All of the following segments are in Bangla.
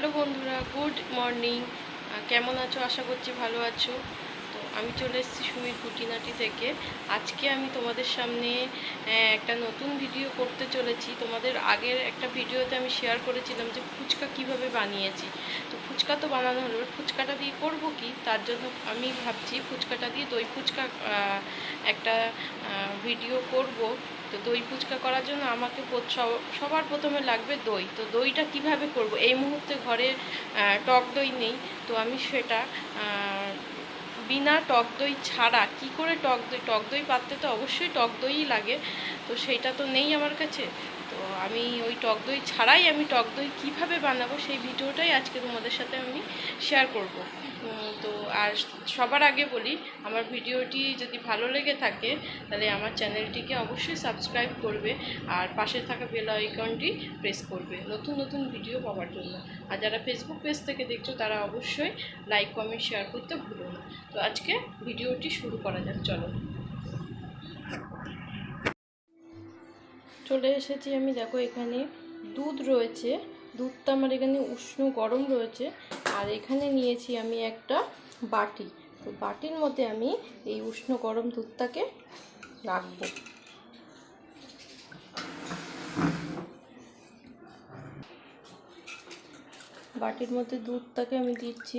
হ্যালো বন্ধুরা গুড মর্নিং। কেমন আছো? আশা করছি ভালো আছো। আমি চলে এসেছি সুমির খুঁটিনাটি থেকে। আজকে আমি তোমাদের সামনে একটা নতুন ভিডিও করতে চলেছি। তোমাদের আগের একটা ভিডিওতে আমি শেয়ার করেছিলাম যে ফুচকা কীভাবে বানিয়েছি। তো ফুচকা তো বানানো হলো ফুচকাটা দিয়ে করব কি? তার জন্য আমি ভাবছি ফুচকাটা দিয়ে দই ফুচকা একটা ভিডিও করব। তো দই ফুচকা করার জন্য আমাকে সব- সবার প্রথমে লাগবে দই। তো দইটা কীভাবে করব? এই মুহূর্তে ঘরে টক দই নেই। তো আমি সেটা বিনা টক দই ছাড়া। কি করে টক দই? টক দই পাততে তো অবশ্যই টক দইই লাগে। তো সেইটা তো নেই আমার কাছে। তো আমি ওই টক দই ছাড়াই আমি টক দই কীভাবে বানাবো সেই ভিডিওটাই আজকে তোমাদের সাথে আমি শেয়ার করব। তো আর সবার আগে বলি, আমার ভিডিওটি যদি ভালো লেগে থাকে, তাহলে আমার চ্যানেলটিকে অবশ্যই সাবস্ক্রাইব করবে আর পাশে থাকা বেল আইকনটি প্রেস করবে, নতুন নতুন ভিডিও পাওয়ার জন্য। আর যারা ফেসবুক পেজ থেকে দেখছ, তারা অবশ্যই লাইক কমেন্ট শেয়ার করতে ভুলো না। তো আজকে ভিডিওটি শুরু করা যাক, চলো। চলে এসেছি আমি, দেখো এখানে দুধ রয়েছে। দুধটা আমার এখানে উষ্ণ গরম রয়েছে। আর এখানে নিয়েছি আমি একটা বাটি। তো বাটির মধ্যে আমি এই উষ্ণ গরম দুধটাকে রাখব। বাটির মধ্যে দুধটাকে আমি দিচ্ছি।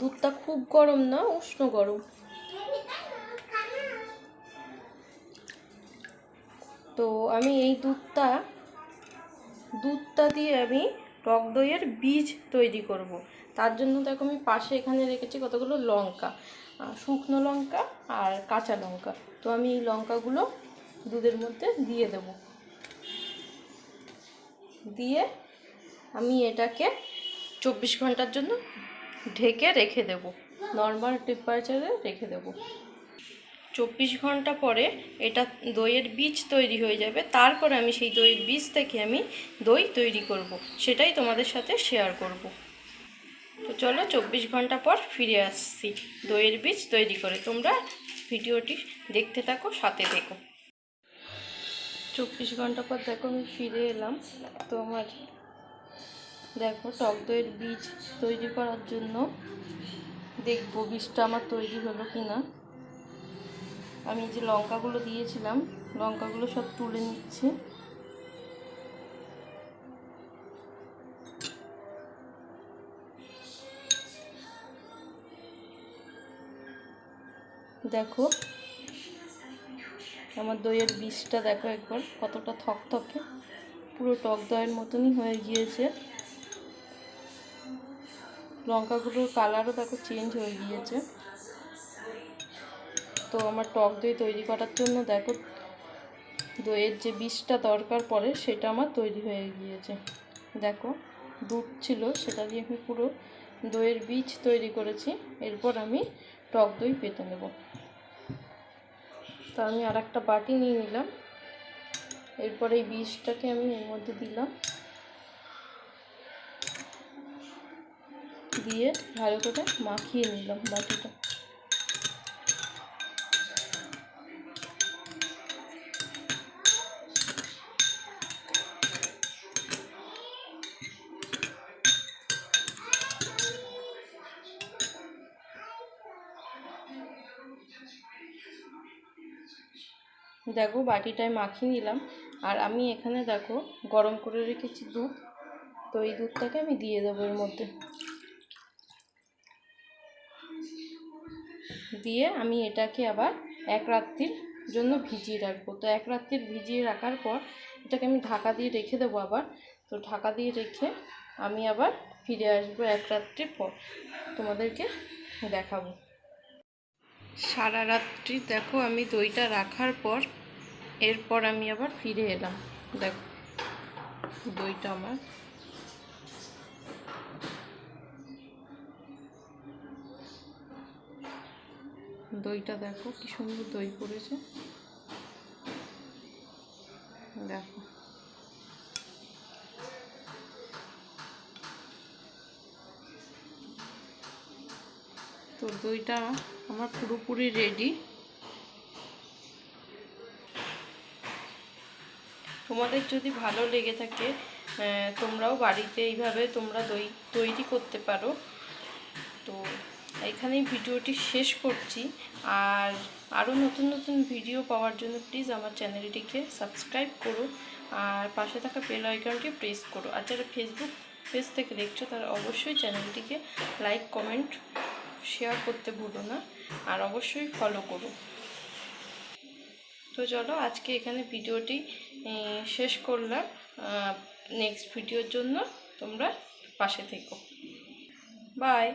দুধটা খুব গরম না, উষ্ণ গরম। তো আমি এই দুধটা দুধটা দিয়ে আমি টক দইয়ের বীজ তৈরি করব। তার জন্য দেখো আমি পাশে এখানে রেখেছি কতগুলো লঙ্কা শুকনো লঙ্কা আর কাঁচা লঙ্কা। তো আমি এই লঙ্কাগুলো দুধের মধ্যে দিয়ে দেব। দিয়ে আমি এটাকে চব্বিশ ঘণ্টার জন্য ঢেকে রেখে দেব। নর্মাল টেম্পারেচারে রেখে দেবো। চব্বিশ ঘণ্টা পরে এটা দইয়ের বীজ তৈরি হয়ে যাবে। তারপরে আমি সেই দইয়ের বীজ থেকে আমি দই তৈরি করব। সেটাই তোমাদের সাথে শেয়ার করব। তো চলো চব্বিশ ঘণ্টা পর ফিরে আসছি। দইয়ের বীজ তৈরি করে তোমরা ভিডিওটি দেখতে থাকো, সাথে দেখো চব্বিশ ঘণ্টা পর দেখো আমি ফিরে এলাম। তো আমার দেখো টক দইয়ের বীজ তৈরি করার জন্য দেখব বীজটা আমার তৈরি হলো কি না আমি যে লঙ্কাগুলো দিয়েছিলাম, লঙ্কাগুলো সব তুলে নিচ্ছি। দেখো, আমার দইয়ের বিষটা দেখো একবার, কতটা থকথকে, পুরো টক দইয়ের মতনই হয়ে গিয়েছে। লঙ্কাগুলোর কালারও দেখো চেঞ্জ হয়ে গিয়েছে। তো আমার টক দই তৈরি করার জন্য দেখো, দইয়ের যে বিষটা দরকার পড়ে সেটা আমার তৈরি হয়ে গিয়েছে। দেখো, দুধ ছিল, সেটা দিয়ে আমি পুরো দইয়ের বীজ তৈরি করেছি, এরপর আমি টক দই পেতে নেব। তো আমি আর একটা বাটি নিয়ে নিলাম, এরপর এই বীজটাকে আমি এর মধ্যে দিলাম। দিয়ে ভালো করে মাখিয়ে নিলাম বাটিটা। দেখো বাটিটায় মাখিয়ে নিলাম। আর আমি এখানে দেখো গরম করে রেখেছি দুধ। তো এই দুধটাকে আমি দিয়ে দেবো এর মধ্যে। দিয়ে আমি এটাকে আবার এক রাত্রির জন্য ভিজিয়ে রাখব। তো এক রাত্রির ভিজিয়ে রাখার পর এটাকে আমি ঢাকা দিয়ে রেখে দেবো আবার। তো ঢাকা দিয়ে রেখে আমি আবার ফিরে আসব এক রাত্রির পর। তোমাদেরকে দেখাবো। সারা রাত্রি দেখো আমি দইটা রাখার পর এরপর আমি আবার ফিরে এলাম। দেখো, দইটা আমার। দইটা দেখো, কি সুন্দর দই পড়েছে। দেখো। তো দইটা আমার পুরোপুরি রেডি তোমাদের যদি ভালো লেগে থাকে তোমরাও বাড়িতে এইভাবে তোমরা দই, তৈরি করতে পারো। তো এখানেই ভিডিওটি শেষ করছি। আর আরও নতুন নতুন ভিডিও পাওয়ার জন্য প্লিজ আমার চ্যানেলটিকে সাবস্ক্রাইব করো আর পাশে থাকা বেল আইকনটি প্রেস করো। আর যারা ফেসবুক পেজ থেকে দেখছ, তারা অবশ্যই চ্যানেলটিকে লাইক কমেন্ট শেয়ার করতে ভুলো না। আর অবশ্যই ফলো করো। তো চলো আজকে এখানে ভিডিওটি শেষ করলাম। নেক্সট ভিডিওর জন্য তোমরা পাশে থেকো। বাই